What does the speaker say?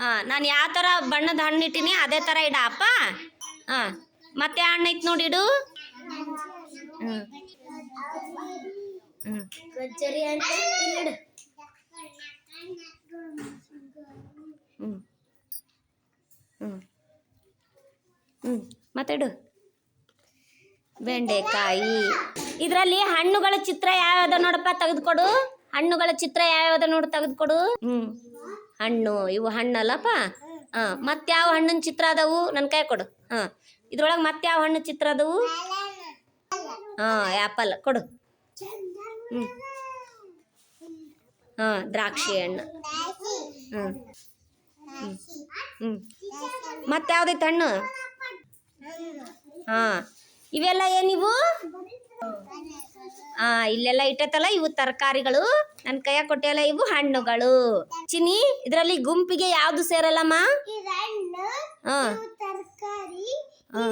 ಹಾಂ ನಾನು ಯಾವ ಥರ ಬಣ್ಣದ ಹಣ್ಣು ಇಟ್ಟಿನಿ ಅದೇ ಥರ ಇಡ ಅಪ್ಪ ಹಾಂ ಮತ್ತೆ ಹಣ್ಣು ಐತೆ ನೋಡಿ ಇಡು. ಹ್ಞೂ ಹ್ಞೂ ಇಲ್ಲಿಡು ಹ್ಞೂ ಹ್ಞೂ ಮತ್ತೆ ಇಡು. ಬೆಂಡೆಕಾಯಿ. ಇದರಲ್ಲಿ ಹಣ್ಣುಗಳ ಚಿತ್ರ ಯಾವ್ಯಾವ್ದ ನೋಡಪ್ಪ ತೆಗೆದುಕೊಡು. ಹಣ್ಣುಗಳ ಚಿತ್ರ ಯಾವ್ಯಾವ್ದ ನೋಡು ತೆಗೆದುಕೊಡು. ಹ್ಞೂ ಹಣ್ಣು, ಇವು ಹಣ್ಣಲ್ಲಪ್ಪ. ಹಾಂ, ಮತ್ತೆ ಯಾವ ಹಣ್ಣಿನ ಚಿತ್ರ ಅದಾವು? ನನ್ನ ಕೈ ಕೊಡು. ಹಾಂ, ಇದ್ರೊಳಗೆ ಮತ್ತೆ ಯಾವ ಹಣ್ಣು ಚಿತ್ರ ಅದಾವು? ಹಾಂ ಆ್ಯಪಲ್ ಕೊಡು. ಹ್ಞೂ ಹಾಂ, ದ್ರಾಕ್ಷಿ ಹಣ್ಣು. ಹ್ಞೂ ಹ್ಞೂ ಮತ್ತೆ ಯಾವುದೈತೆ ಹಣ್ಣು? ಹಾಂ, ಇವೆಲ್ಲ ಏನಿವು ಇಲ್ಲೆಲ್ಲ ಇಟ್ಟೈತಲ್ಲ ಇವು ತರಕಾರಿಗಳು. ನನ್ನ ಕೈಯ ಕೊಟ್ಟೆಲ್ಲ ಇವು ಹಣ್ಣುಗಳು. ಚಿನಿ ಇದರಲ್ಲಿ ಗುಂಪಿಗೆ ಯಾವ್ದು ಸೇರಲ್ಲಮ್ಮ? ಹಾ.